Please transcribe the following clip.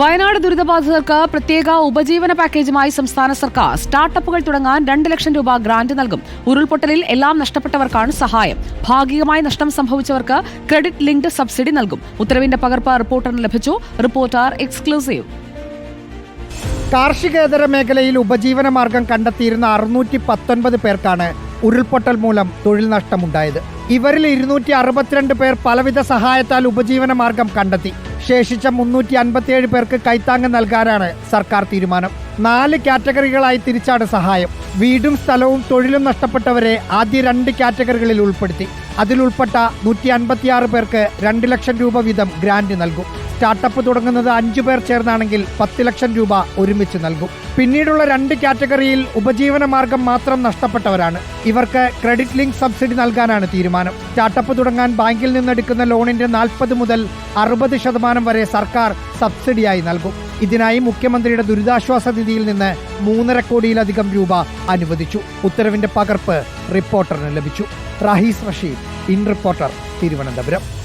വയനാട് ദുരിതബാധിതർക്ക് പ്രത്യേക ഉപജീവന പാക്കേജുമായി സംസ്ഥാന സർക്കാർ സ്റ്റാർട്ടപ്പുകൾ തുടങ്ങാൻ രണ്ട് ലക്ഷം രൂപ ഗ്രാന്റ് നൽകും. ഉരുൾപൊട്ടലിൽ എല്ലാം നഷ്ടപ്പെട്ടവർക്കാണ് സഹായം. ഭാഗികമായി നഷ്ടം സംഭവിച്ചവർക്ക് ക്രെഡിറ്റ് ലിങ്ക്ഡ് സബ്സിഡി നൽകും. ഉത്തരവിന്റെ പകർപ്പ് റിപ്പോർട്ടറിന് ലഭിച്ചു. Reporter exclusive. കാർഷികേതര മേഖലയിൽ ഉപജീവന മാർഗം കണ്ടെത്തിയിരുന്ന അറുന്നൂറ്റി പത്തൊൻപത് പേർക്കാണ് ഉരുൾപൊട്ടൽ മൂലം തൊഴിൽ നഷ്ടമുണ്ടായത്. ഇവരിൽ ഇരുന്നൂറ്റി അറുപത്തിരണ്ട് പേർ പലവിധ സഹായത്താൽ ഉപജീവന മാർഗം കണ്ടെത്തി. ശേഷിച്ച മുന്നൂറ്റി അൻപത്തിയേഴ് പേർക്ക് കൈത്താങ്ങ് നൽകാനാണ് സർക്കാർ തീരുമാനം. നാല് കാറ്റഗറികളായി തിരിച്ചാണ് സഹായം. വീടും സ്ഥലവും തൊഴിലും നഷ്ടപ്പെട്ടവരെ ആദ്യ രണ്ട് കാറ്റഗറികളിൽ ഉൾപ്പെടുത്തി. അതിലുൾപ്പെട്ട നൂറ്റി അൻപത്തിയാറ് പേർക്ക് രണ്ട് ലക്ഷം രൂപ വീതം ഗ്രാന്റ് നൽകും. സ്റ്റാർട്ടപ്പ് തുടങ്ങുന്നത് അഞ്ചു പേർ ചേർന്നാണെങ്കിൽ പത്ത് ലക്ഷം രൂപ ഒരുമിച്ച് നൽകും. പിന്നീടുള്ള രണ്ട് കാറ്റഗറിയിൽ ഉപജീവന മാർഗം മാത്രം നഷ്ടപ്പെട്ടവരാണ്. ഇവർക്ക് ക്രെഡിറ്റ് ലിങ്ക് സബ്സിഡി നൽകാനാണ് തീരുമാനം. സ്റ്റാർട്ടപ്പ് തുടങ്ങാൻ ബാങ്കിൽ നിന്നെടുക്കുന്ന ലോണിന്റെ നാൽപ്പത് മുതൽ അറുപത് ശതമാനം വരെ സർക്കാർ സബ്സിഡിയായി നൽകും. ഇതിനായി മുഖ്യമന്ത്രിയുടെ ദുരിതാശ്വാസ നിധിയിൽ നിന്ന് മൂന്നര കോടിയിലധികം രൂപ അനുവദിച്ചു. ഉത്തരവിന്റെ പകർപ്പ് റിപ്പോർട്ടറിന് ലഭിച്ചു. Rahees Rasheed in reporter Thiruvananthapuram.